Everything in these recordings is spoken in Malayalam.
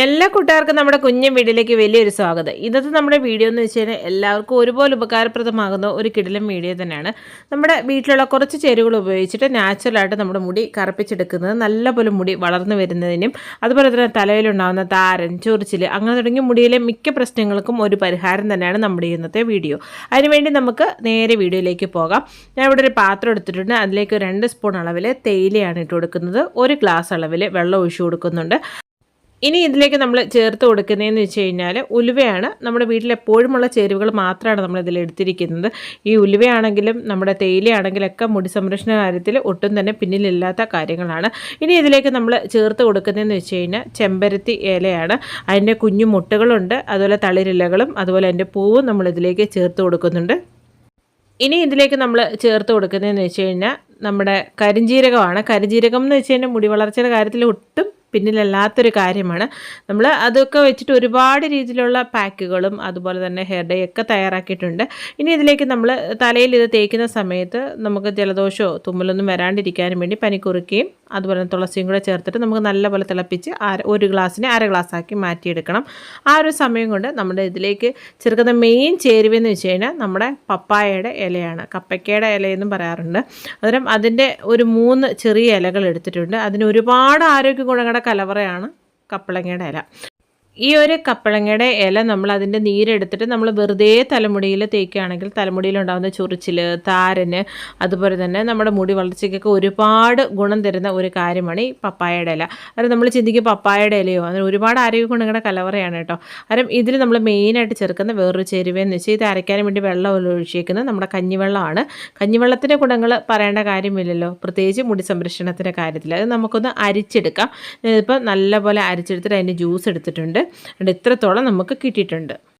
എല്ലാ കൂട്ടുകാർക്കും നമ്മുടെ കുഞ്ഞു വീഡിയോയിലേക്ക് വലിയൊരു സ്വാഗതം. ഇന്നത്തെ നമ്മുടെ വീഡിയോ എന്ന് വെച്ച് കഴിഞ്ഞാൽ എല്ലാവർക്കും ഒരുപോലെ ഉപകാരപ്രദമാകുന്ന ഒരു കിടിലം വീഡിയോ തന്നെയാണ്. നമ്മുടെ വീട്ടിലുള്ള കുറച്ച് ചേരുവകൾ ഉപയോഗിച്ചിട്ട് നാച്ചുറലായിട്ട് നമ്മുടെ മുടി കറുപ്പിച്ചെടുക്കുന്നത് നല്ലപോലെ മുടി വളർന്നു വരുന്നതിനും അതുപോലെ തന്നെ തലയിലുണ്ടാകുന്ന താരൻ ചൊറിച്ചിൽ അങ്ങനെ തുടങ്ങിയ മുടിയിലെ മിക്ക പ്രശ്നങ്ങൾക്കും ഒരു പരിഹാരം തന്നെയാണ് നമ്മുടെ ഇന്നത്തെ വീഡിയോ. അതിനുവേണ്ടി നമുക്ക് നേരെ വീഡിയോയിലേക്ക് പോകാം. ഞാൻ ഇവിടെ ഒരു പാത്രം എടുത്തിട്ടുണ്ട്. അതിലേക്ക് രണ്ട് സ്പൂൺ അളവിൽ തേയിലയാണ് ഇട്ട് കൊടുക്കുന്നത്. ഒരു ഗ്ലാസ് അളവിൽ വെള്ളം ഒഴിച്ചു കൊടുക്കുന്നുണ്ട്. ഇനി ഇതിലേക്ക് നമ്മൾ ചേർത്ത് കൊടുക്കുന്നതെന്ന് വെച്ച് കഴിഞ്ഞാൽ ഉലുവയാണ് നമ്മുടെ വീട്ടിലെപ്പോഴുമുള്ള ചേരുവകൾ മാത്രമാണ് നമ്മൾ ഇതിൽ എടുത്തിരിക്കുന്നത്. ഈ ഉലുവയാണെങ്കിലും നമ്മുടെ തേയിലയാണെങ്കിലൊക്കെ മുടി സംരക്ഷണ കാര്യത്തിൽ ഒട്ടും തന്നെ പിന്നിലില്ലാത്ത കാര്യങ്ങളാണ്. ഇനി ഇതിലേക്ക് നമ്മൾ ചേർത്ത് കൊടുക്കുന്നതെന്ന് വെച്ച് കഴിഞ്ഞാൽ ചെമ്പരത്തി ഇലയാണ്. അതിന്റെ കുഞ്ഞു മുട്ടുകളുണ്ട് അതുപോലെ തളിരിലകളും അതുപോലെ അതിന്റെ പൂവും നമ്മൾ ഇതിലേക്ക് ചേർത്ത് കൊടുക്കുന്നുണ്ട്. ഇനി ഇതിലേക്ക് നമ്മൾ ചേർത്ത് കൊടുക്കുന്നതെന്ന് വെച്ച് കഴിഞ്ഞാൽ നമ്മുടെ കരിഞ്ജീരകമാണ് കരിഞ്ജീരകം എന്ന് വെച്ച് കഴിഞ്ഞാൽ മുടി വളർച്ചയുടെ കാര്യത്തിൽ ഒട്ടും പിന്നിലല്ലാത്തൊരു കാര്യമാണ്. നമ്മൾ അതൊക്കെ വെച്ചിട്ട് ഒരുപാട് രീതിയിലുള്ള പാക്കുകളും അതുപോലെ തന്നെ ഹെയർ ഡേ ഒക്കെ തയ്യാറാക്കിയിട്ടുണ്ട്. ഇനി ഇതിലേക്ക് നമ്മൾ തലയിൽ ഇത് തേക്കുന്ന സമയത്ത് നമുക്ക് ജലദോഷമോ തുമ്മലൊന്നും വരാണ്ടിരിക്കാനും വേണ്ടി പനിക്കുറുക്കുകയും അതുപോലെ തന്നെ തുളസിയും കൂടെ ചേർത്തിട്ട് നമുക്ക് നല്ലപോലെ തിളപ്പിച്ച് അര ഒരു ഗ്ലാസ്സിനെ അര ഗ്ലാസ് ആക്കി മാറ്റിയെടുക്കണം. ആ ഒരു സമയം കൊണ്ട് നമ്മുടെ ഇതിലേക്ക് ചേർക്കുന്ന മെയിൻ ചേരുവെന്ന് വെച്ച് കഴിഞ്ഞാൽ നമ്മുടെ പപ്പായയുടെ ഇലയാണ്. കപ്പയ്ക്കയുടെ ഇലയെന്നും പറയാറുണ്ട്. അന്നേരം അതിന്റെ ഒരു മൂന്ന് ചെറിയ ഇലകൾ എടുത്തിട്ടുണ്ട്. അതിന് ഒരുപാട് ആരോഗ്യ ഗുണങ്ങളുടെ കലവറയാണ് കപ്പളങ്ങയുടെ ഇല. ഈ ഒരു കപ്പളങ്ങയുടെ ഇല നമ്മൾ അതിന്റെ നീരെടുത്തിട്ട് നമ്മൾ വെറുതെ തലമുടിയിൽ തേക്കുകയാണെങ്കിൽ തലമുടിയിലുണ്ടാകുന്ന ചൊറിച്ചിൽ താരന് അതുപോലെ തന്നെ നമ്മുടെ മുടി വളർച്ചയ്ക്കൊക്കെ ഒരുപാട് ഗുണം തരുന്ന ഒരു കാര്യമാണ് ഈ പപ്പായയുടെ ഇല. അത് നമ്മൾ ചിന്തിക്കും പപ്പായയുടെ ഇലയോ? അതിന് ഒരുപാട് ആരോഗ്യ ഗുണങ്ങളുടെ കലവറയാണ് കേട്ടോ. കാരണം ഇതിൽ നമ്മൾ മെയിനായിട്ട് ചേർക്കുന്ന വേറൊരു ചേരുവയെന്ന് വെച്ചാൽ ഇത് അരയ്ക്കാനും വേണ്ടി വെള്ളം ഒഴിച്ചേക്കുന്നത് നമ്മുടെ കഞ്ഞിവെള്ളമാണ്. കഞ്ഞിവെള്ളത്തിന്റെ ഗുണങ്ങൾ പറയേണ്ട കാര്യമില്ലല്ലോ. പ്രത്യേകിച്ച് മുടി സംരക്ഷണത്തിന്റെ കാര്യത്തിൽ. അത് നമുക്കൊന്ന് അരിച്ചെടുക്കാം. ഇതിപ്പോൾ നല്ലപോലെ അരിച്ചെടുത്തിട്ട് അതിന്റെ ജ്യൂസ് എടുത്തിട്ടുണ്ട്. ഇത്രത്തോളം നമുക്ക് കിട്ടിയിട്ടുണ്ട്.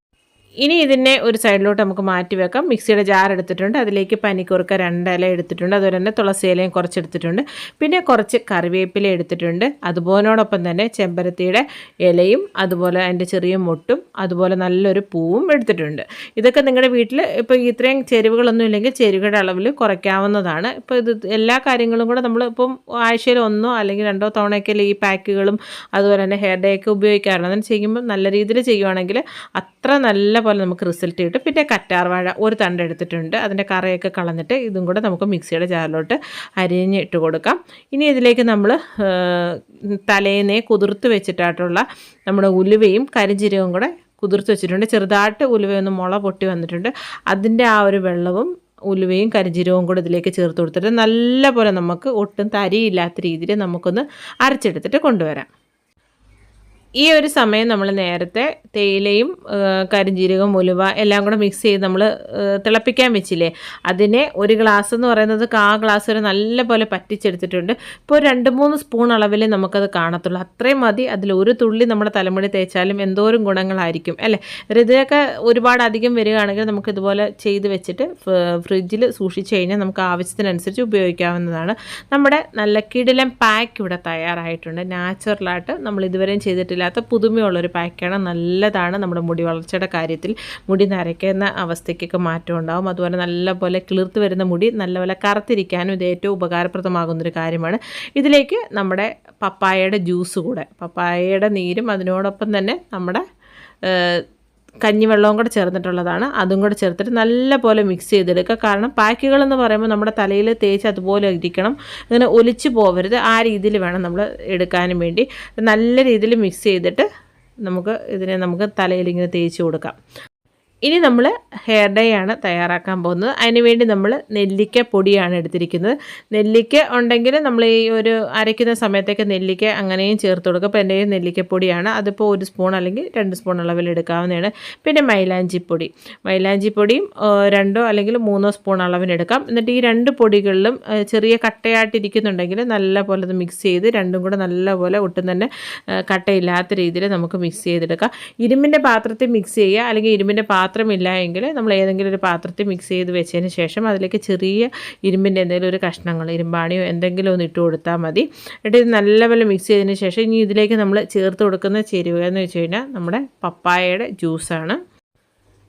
ഇനി ഇതിനെ ഒരു സൈഡിലോട്ട് നമുക്ക് മാറ്റി വെക്കാം. മിക്സിയുടെ ജാർ എടുത്തിട്ടുണ്ട്. അതിലേക്ക് പനിക്കുറുക്ക രണ്ടില എടുത്തിട്ടുണ്ട്. അതുപോലെ തന്നെ തുളസി ഇലയും കുറച്ച് എടുത്തിട്ടുണ്ട് പിന്നെ കുറച്ച് കറിവേപ്പില എടുത്തിട്ടുണ്ട്. അതുപോലോടൊപ്പം തന്നെ ചെമ്പരത്തിയുടെ ഇലയും അതുപോലെ അതിന്റെ ചെറിയ മുട്ടും അതുപോലെ നല്ലൊരു പൂവും എടുത്തിട്ടുണ്ട്. ഇതൊക്കെ നിങ്ങളുടെ വീട്ടിൽ ഇപ്പോൾ ഇത്രയും ചേരുവകളൊന്നും ഇല്ലെങ്കിൽ ചേരുവയുടെ അളവിൽ കുറയ്ക്കാവുന്നതാണ്. ഇപ്പോൾ ഇത് എല്ലാ കാര്യങ്ങളും കൂടെ നമ്മൾ ഇപ്പം ആഴ്ചയിൽ ഒന്നോ അല്ലെങ്കിൽ രണ്ടോ തവണയൊക്കെ ഈ പാക്കുകളും അതുപോലെ തന്നെ ഹെയർ ഡേ ഒക്കെ ഉപയോഗിക്കാറുണ്ട്. അങ്ങനെ ചെയ്യുമ്പോൾ നല്ല രീതിയിൽ ചെയ്യുവാണെങ്കിൽ അത്ര നല്ല പോലെ നമുക്ക് റിസൾട്ട് കിട്ടും. പിന്നെ കറ്റാർവാഴ ഒരു തണ്ട് എടുത്തിട്ടുണ്ട്. അതിന്റെ കറയൊക്കെ കളഞ്ഞിട്ട് ഇതും കൂടെ നമുക്ക് മിക്സിയുടെ ജാറിലോട്ട് അരിഞ്ഞ് ഇട്ട് കൊടുക്കാം. ഇനി ഇതിലേക്ക് നമ്മൾ തലേനെ കുതിർത്ത് വെച്ചിട്ടായിട്ടുള്ള നമ്മുടെ ഉലുവയും കരിഞ്ചീരകവും കൂടെ കുതിർത്ത് വെച്ചിട്ടുണ്ട്. ചെറുതായിട്ട് ഉലുവയൊന്ന് മുള പൊട്ടി വന്നിട്ടുണ്ട്. അതിന്റെ ആ ഒരു വെള്ളവും ഉലുവയും കരിഞ്ചീരവും കൂടെ ഇതിലേക്ക് ചേർത്ത് കൊടുത്തിട്ട് നല്ലപോലെ നമുക്ക് ഒട്ടും തരിയില്ലാത്ത രീതിയിൽ നമുക്കൊന്ന് അരച്ചെടുത്തിട്ട് കൊണ്ടുവരാം. ഈ ഒരു സമയം നമ്മൾ നേരത്തെ തേയിലയും കരിഞ്ജീരകം ഉലുവ എല്ലാം കൂടെ മിക്സ് ചെയ്ത് നമ്മൾ തിളപ്പിക്കാൻ വെച്ചില്ലേ? അതിനെ ഒരു ഗ്ലാസ് എന്ന് പറയുന്നത് ആ ഗ്ലാസ് വരെ നല്ല പോലെ പറ്റിച്ചെടുത്തിട്ടുണ്ട് ഇപ്പോൾ രണ്ട് മൂന്ന് സ്പൂൺ അളവിൽ നമുക്കത് കാണത്തുള്ളൂ. അത്രയും മതി. അതിൽ ഒരു തുള്ളി നമ്മുടെ തലമുടി തേച്ചാലും എന്തോരം ഗുണങ്ങളായിരിക്കും അല്ലേ? ഇതിനൊക്കെ ഒരുപാട് അധികം വരികയാണെങ്കിൽ നമുക്ക് ഇതുപോലെ ചെയ്ത് വെച്ചിട്ട് ഫ്രിഡ്ജിൽ സൂക്ഷിച്ച് കഴിഞ്ഞാൽ നമുക്ക് ആവശ്യത്തിനനുസരിച്ച് ഉപയോഗിക്കാവുന്നതാണ്. നമ്മുടെ നല്ല കിടിലം പാക്ക് ഇവിടെ തയ്യാറായിട്ടുണ്ട്. നാച്ചുറലായിട്ട് നമ്മൾ ഇതുവരെയും ചെയ്തിട്ടില്ല. ഇല്ലാത്ത പുതുമയുള്ളൊരു പാക്കാണ്. നല്ലതാണ് നമ്മുടെ മുടി വളർച്ചയുടെ കാര്യത്തിൽ. മുടി നരയ്ക്കുന്ന അവസ്ഥയ്ക്കൊക്കെ മാറ്റം ഉണ്ടാവും. അതുപോലെ നല്ലപോലെ കിളിർത്ത് വരുന്ന മുടി നല്ലപോലെ കറുത്തിരിക്കാനും ഇത് ഏറ്റവും ഉപകാരപ്രദമാകുന്നൊരു കാര്യമാണ്. ഇതിലേക്ക് നമ്മുടെ പപ്പായയുടെ ജ്യൂസ് കൂടെ. പപ്പായയുടെ നീരും അതിനോടൊപ്പം തന്നെ നമ്മുടെ കഞ്ഞിവെള്ളവും കൂടെ ചേർന്നിട്ടുള്ളതാണ്. അതും കൂടെ ചേർത്തിട്ട് നല്ലപോലെ മിക്സ് ചെയ്തെടുക്കുക. കാരണം പാക്കുകൾ എന്ന് പറയുമ്പോൾ നമ്മുടെ തലയിൽ തേച്ച് അതുപോലെ ഇരിക്കണം. അങ്ങനെ ഒലിച്ചു പോകരുത് ആ രീതിയിൽ വേണം നമ്മൾ എടുക്കാനും വേണ്ടി. നല്ല രീതിയിൽ മിക്സ് ചെയ്തിട്ട് നമുക്ക് ഇതിനെ നമുക്ക് തലയിൽ ഇങ്ങനെ തേച്ച് കൊടുക്കാം. ഇനി നമ്മൾ ഹെയർ ഡൈ ആണ് തയ്യാറാക്കാൻ പോകുന്നത്. അതിനുവേണ്ടി നമ്മൾ നെല്ലിക്ക പൊടിയാണ് എടുത്തിരിക്കുന്നത്. നെല്ലിക്ക ഉണ്ടെങ്കിൽ നമ്മൾ ഈ ഒരു അരയ്ക്കുന്ന സമയത്തേക്ക് നെല്ലിക്ക അങ്ങനെയും ചേർത്ത് കൊടുക്കുക. അപ്പോൾ എന്റെ നെല്ലിക്കപ്പൊടിയാണ് അതിപ്പോൾ ഒരു സ്പൂൺ അല്ലെങ്കിൽ രണ്ട് സ്പൂൺ അളവിൽ എടുക്കാവുന്നതാണ്. പിന്നെ മൈലാഞ്ചിപ്പൊടി മൈലാഞ്ചിപ്പൊടിയും രണ്ടോ അല്ലെങ്കിൽ മൂന്നോ സ്പൂൺ അളവിനെടുക്കാം എന്നിട്ട് ഈ രണ്ട് പൊടികളിലും ചെറിയ കട്ടയായിട്ടിരിക്കുന്നുണ്ടെങ്കിൽ നല്ല പോലെ അത് മിക്സ് ചെയ്ത് രണ്ടും കൂടെ നല്ലപോലെ ഒട്ടും തന്നെ കട്ടയില്ലാത്ത രീതിയിൽ നമുക്ക് മിക്സ് ചെയ്തെടുക്കാം. ഇരുമ്പിന്റെ പാത്രത്തിൽ മിക്സ് ചെയ്യുക. അല്ലെങ്കിൽ ഇരുമ്പിന്റെ പാത്രം പാത്രമില്ല എങ്കിൽ നമ്മൾ ഏതെങ്കിലും ഒരു പാത്രത്തിൽ മിക്സ് ചെയ്ത് വെച്ചതിന് ശേഷം അതിലേക്ക് ചെറിയ ഇരുമ്പിന്റെ എന്തെങ്കിലും ഒരു കഷ്ണങ്ങൾ ഇരുമ്പാണിയോ എന്തെങ്കിലും ഒന്ന് ഇട്ട് കൊടുത്താൽ മതി. എന്നിട്ട് നല്ലപോലെ മിക്സ് ചെയ്തതിന് ശേഷം ഇനി ഇതിലേക്ക് നമ്മൾ ചേർത്ത് കൊടുക്കുന്ന ചേരുവ എന്ന് വെച്ച് കഴിഞ്ഞാൽ നമ്മുടെ പപ്പായയുടെ ജ്യൂസാണ്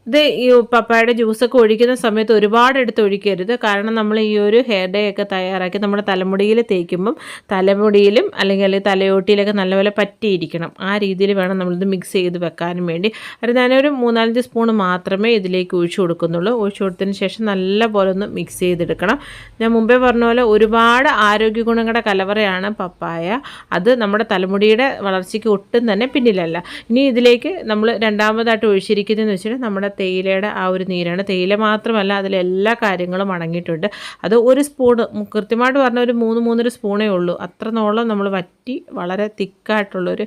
ഇത് ഈ പപ്പായയുടെ ജ്യൂസൊക്കെ ഒഴിക്കുന്ന സമയത്ത് ഒരുപാട് എടുത്ത് ഒഴിക്കരുത്. കാരണം നമ്മൾ ഈ ഒരു ഹെയർ ഡേ ഒക്കെ തയ്യാറാക്കി നമ്മുടെ തലമുടിയിൽ തേക്കുമ്പം തലമുടിയിലും അല്ലെങ്കിൽ തലയോട്ടിയിലൊക്കെ നല്ലപോലെ പറ്റിയിരിക്കണം. ആ രീതിയിൽ വേണം നമ്മളിത് മിക്സ് ചെയ്ത് വെക്കാനും വേണ്ടി. അത് ഞാനൊരു മൂന്നാലഞ്ച് സ്പൂൺ മാത്രമേ ഇതിലേക്ക് ഒഴിച്ചു കൊടുക്കുന്നുള്ളൂ. ഒഴിച്ചു കൊടുത്തതിന് ശേഷം നല്ലപോലെ ഒന്ന് മിക്സ് ചെയ്തെടുക്കണം. ഞാൻ മുമ്പേ പറഞ്ഞ പോലെ ഒരുപാട് ആരോഗ്യ ഗുണങ്ങളുടെ കലവറയാണ് പപ്പായ. അത് നമ്മുടെ തലമുടിയുടെ വളർച്ചയ്ക്ക് ഒട്ടും തന്നെ പിന്നിലല്ല. ഇനി ഇതിലേക്ക് നമ്മൾ രണ്ടാമതായിട്ട് ഒഴിച്ചിരിക്കുന്നതെന്ന് വെച്ചിട്ടുണ്ടെങ്കിൽ നമ്മുടെ തേയിലയുടെ ആ ഒരു നീരാണ്. തേയില മാത്രമല്ല അതിലെല്ലാ കാര്യങ്ങളും അടങ്ങിയിട്ടുണ്ട്. അത് ഒരു സ്പൂണ് കൃത്യമായിട്ട് പറഞ്ഞ ഒരു മൂന്ന് മൂന്നര സ്പൂണേ ഉള്ളൂ. അത്ര നോളം നമ്മൾ വറ്റി വളരെ തിക്കായിട്ടുള്ളൊരു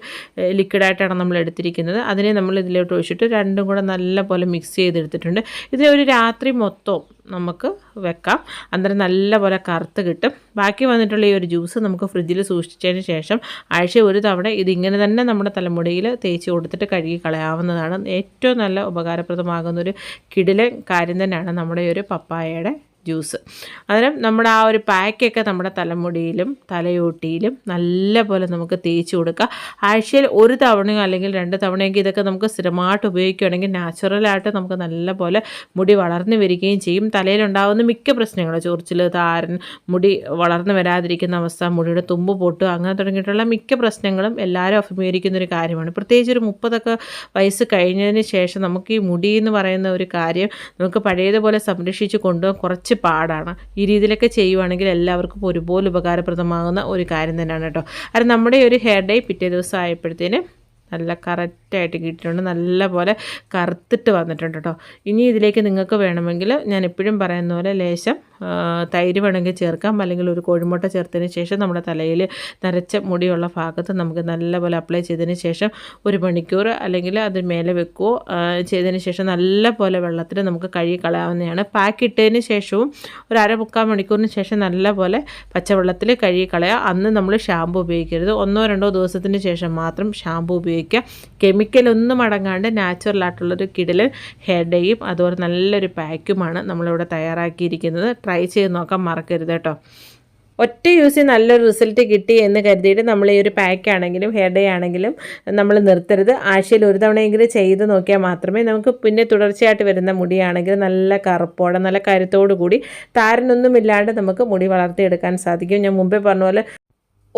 ലിക്വിഡായിട്ടാണ് നമ്മൾ എടുത്തിരിക്കുന്നത്. അതിനെ നമ്മൾ ഇതിലോട്ട് ഒഴിച്ചിട്ട് രണ്ടും കൂടെ നല്ല പോലെ മിക്സ് ചെയ്തെടുത്തിട്ടുണ്ട്. ഇതിനെ ഒരു രാത്രി മൊത്തം നമുക്ക് വെക്കാം. അന്നേരം നല്ലപോലെ കറുത്ത് കിട്ടും. ബാക്കി വന്നിട്ടുള്ള ഈ ഒരു ജ്യൂസ് നമുക്ക് ഫ്രിഡ്ജിൽ സൂക്ഷിച്ചതിന് ശേഷം ആഴ്ച ഒരു തവണ ഇതിങ്ങനെ തന്നെ നമ്മുടെ തലമുടിയിൽ തേച്ച് കൊടുത്തിട്ട് കഴുകി കളയാവുന്നതാണ് ഏറ്റവും നല്ല ഉപകാരപ്രദമാകുന്ന ഒരു കിടിലൻ കാര്യം തന്നെയാണ് നമ്മുടെ ഒരു പപ്പായയുടെ ജ്യൂസ്. അന്നേരം നമ്മുടെ ആ ഒരു പാക്കൊക്കെ നമ്മുടെ തലമുടിയിലും തലയോട്ടിയിലും നല്ല പോലെ നമുക്ക് തേച്ച് കൊടുക്കുക ആഴ്ചയിൽ ഒരു തവണയോ അല്ലെങ്കിൽ രണ്ട് തവണയെങ്കിൽ ഇതൊക്കെ നമുക്ക് സ്ഥിരമായിട്ട് ഉപയോഗിക്കുകയാണെങ്കിൽ നാച്ചുറലായിട്ട് നമുക്ക് നല്ല പോലെ മുടി വളർന്നു വരികയും ചെയ്യും. തലയിലുണ്ടാകുന്ന മിക്ക പ്രശ്നങ്ങളും ചൊറിച്ചിൽ താരൻ മുടി വളർന്നു വരാതിരിക്കുന്ന അവസ്ഥ മുടിയുടെ തുമ്പ് പൊട്ടുക അങ്ങനെ തുടങ്ങിയിട്ടുള്ള മിക്ക പ്രശ്നങ്ങളും എല്ലാവരും അഭിമുഖീകരിക്കുന്ന ഒരു കാര്യമാണ്. പ്രത്യേകിച്ച് ഒരു മുപ്പതൊക്കെ വയസ്സ് കഴിഞ്ഞതിന് ശേഷം നമുക്ക് ഈ മുടി എന്ന് പറയുന്ന ഒരു കാര്യം നമുക്ക് പഴയതുപോലെ സംരക്ഷിച്ച് കൊണ്ടുപോകാൻ കുറച്ച് പാടാണ്. ഈ രീതിയിലൊക്കെ ചെയ്യുവാണെങ്കിൽ എല്ലാവർക്കും ഒരുപോലെ ഉപകാരപ്രദമാകുന്ന ഒരു കാര്യം തന്നെയാണ് കേട്ടോ. അത് നമ്മുടെ ഒരു ഹെയർ ഡേ പിറ്റേ ദിവസം ആയപ്പോഴത്തേന് നല്ല കറക്റ്റായിട്ട് കിട്ടിയിട്ടുണ്ട്. നല്ല പോലെ കറുത്തിട്ട് വന്നിട്ടുണ്ട് കേട്ടോ ഇനി ഇതിലേക്ക് നിങ്ങൾക്ക് വേണമെങ്കിൽ ഞാൻ എപ്പോഴും പറയുന്ന പോലെ ലേശം തൈര് വേണമെങ്കിൽ ചേർക്കാം. അല്ലെങ്കിൽ ഒരു കോഴിമുട്ട ചേർത്തതിന് ശേഷം നമ്മുടെ തലയിൽ നരച്ച മുടിയുള്ള ഭാഗത്ത് നമുക്ക് നല്ലപോലെ അപ്ലൈ ചെയ്തതിന് ശേഷം ഒരു മണിക്കൂർ അല്ലെങ്കിൽ അത് മേലെ വെക്കുകയോ ചെയ്തതിന് ശേഷം നല്ലപോലെ വെള്ളത്തിൽ നമുക്ക് കഴുകി കളയാവുന്നതാണ്. പാക്ക് ഇട്ടതിന് ശേഷവും ഒരു അര മുക്കാൽ മണിക്കൂറിന് ശേഷം നല്ലപോലെ പച്ചവെള്ളത്തിൽ കഴുകി കളയുക അന്ന് നമ്മൾ ഷാമ്പു ഉപയോഗിക്കരുത്. ഒന്നോ രണ്ടോ ദിവസത്തിന് ശേഷം മാത്രം ഷാമ്പു ഉപയോഗിക്കുക. കെമിക്കലൊന്നും അടങ്ങാണ്ട് നാച്ചുറലായിട്ടുള്ളൊരു കിടലൻ ഹെയർ ഡേയും അതുപോലെ നല്ലൊരു പാക്കുമാണ് നമ്മളിവിടെ തയ്യാറാക്കിയിരിക്കുന്നത്. ട്രൈ ചെയ്ത് നോക്കാൻ മറക്കരുത് കേട്ടോ. ഒറ്റ യൂസിൽ നല്ലൊരു റിസൾട്ട് കിട്ടി എന്ന് കരുതിയിട്ട് നമ്മൾ ഈ ഒരു പാക്ക് ആണെങ്കിലും ഹെയർ ഡേ ആണെങ്കിലും നമ്മൾ നിർത്തരുത്. ആഴ്ചയിൽ ഒരു തവണയെങ്കിലും ചെയ്ത് നോക്കിയാൽ മാത്രമേ നമുക്ക് പിന്നെ തുടർച്ചയായിട്ട് വരുന്ന മുടിയാണെങ്കിൽ നല്ല കറുപ്പോടെ നല്ല കരുത്തോടു കൂടി താരനൊന്നുമില്ലാണ്ട് നമുക്ക് മുടി വളർത്തിയെടുക്കാൻ സാധിക്കും. ഞാൻ മുമ്പേ പറഞ്ഞ പോലെ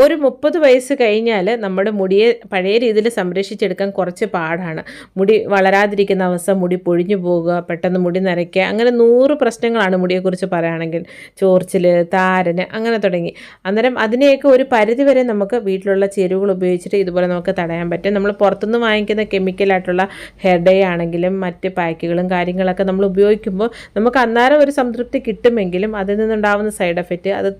ഒരു മുപ്പത് വയസ്സ് കഴിഞ്ഞാൽ നമ്മുടെ മുടിയെ പഴയ രീതിയിൽ സംരക്ഷിച്ചെടുക്കാൻ കുറച്ച് പാടാണ്. മുടി വളരാതിരിക്കുന്ന അവസ്ഥ മുടി പൊഴിഞ്ഞു പോകുക പെട്ടെന്ന് മുടി നരയ്ക്കുക അങ്ങനെ നൂറ് പ്രശ്നങ്ങളാണ് മുടിയെക്കുറിച്ച് പറയുകയാണെങ്കിൽ. ചോർച്ചിൽ താരന് അങ്ങനെ തുടങ്ങി. അന്നേരം അതിനെയൊക്കെ ഒരു പരിധി വരെ നമുക്ക് വീട്ടിലുള്ള ചേരുവകൾ ഉപയോഗിച്ചിട്ട് ഇതുപോലെ നമുക്ക് തടയാൻ പറ്റും. നമ്മൾ പുറത്തുനിന്ന് വാങ്ങിക്കുന്ന കെമിക്കലായിട്ടുള്ള ഹെയർ ഡേ ആണെങ്കിലും മറ്റ് പാക്കുകളും കാര്യങ്ങളൊക്കെ നമ്മൾ ഉപയോഗിക്കുമ്പോൾ നമുക്ക് അന്നേരം ഒരു സംതൃപ്തി കിട്ടുമെങ്കിലും അതിൽ നിന്നുണ്ടാവുന്ന സൈഡ് എഫക്റ്റ് അത്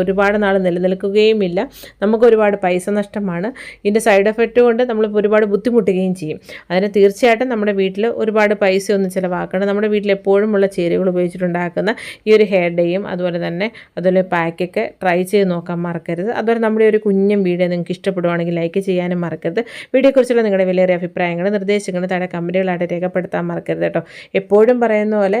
ഒരുപാട് നാൾ നിലനിൽക്കുകയുമില്ല. നമുക്ക് ഒരുപാട് പൈസ നഷ്ടമാണ്. ഇതിന്റെ സൈഡ് എഫക്റ്റ് കൊണ്ട് നമ്മൾ ഒരുപാട് ബുദ്ധിമുട്ടുകയും ചെയ്യും. അതിന് തീർച്ചയായിട്ടും നമ്മുടെ വീട്ടിൽ ഒരുപാട് പൈസ ഒന്നും ചിലവാക്കണം. നമ്മുടെ വീട്ടിൽ എപ്പോഴും ഉള്ള ചേരുവകൾ ഉപയോഗിച്ചിട്ടുണ്ടാക്കുന്ന ഈ ഒരു ഹെയർ ഡേയും അതുപോലെ തന്നെ അതുപോലെ പാക്കൊക്കെ ട്രൈ ചെയ്ത് നോക്കാൻ മറക്കരുത്. അതുപോലെ നമ്മുടെ ഒരു കുഞ്ഞും വീഡിയോ നിങ്ങൾക്ക് ഇഷ്ടപ്പെടുവാണെങ്കിൽ ലൈക്ക് ചെയ്യാനും മറക്കരുത്. വീഡിയോയെക്കുറിച്ചുള്ള നിങ്ങളുടെ വിലയേറിയ അഭിപ്രായങ്ങൾ നിർദ്ദേശങ്ങൾ താഴെ കമന്റുകളായിട്ട് രേഖപ്പെടുത്താൻ മറക്കരുത് കേട്ടോ. എപ്പോഴും പറയുന്ന പോലെ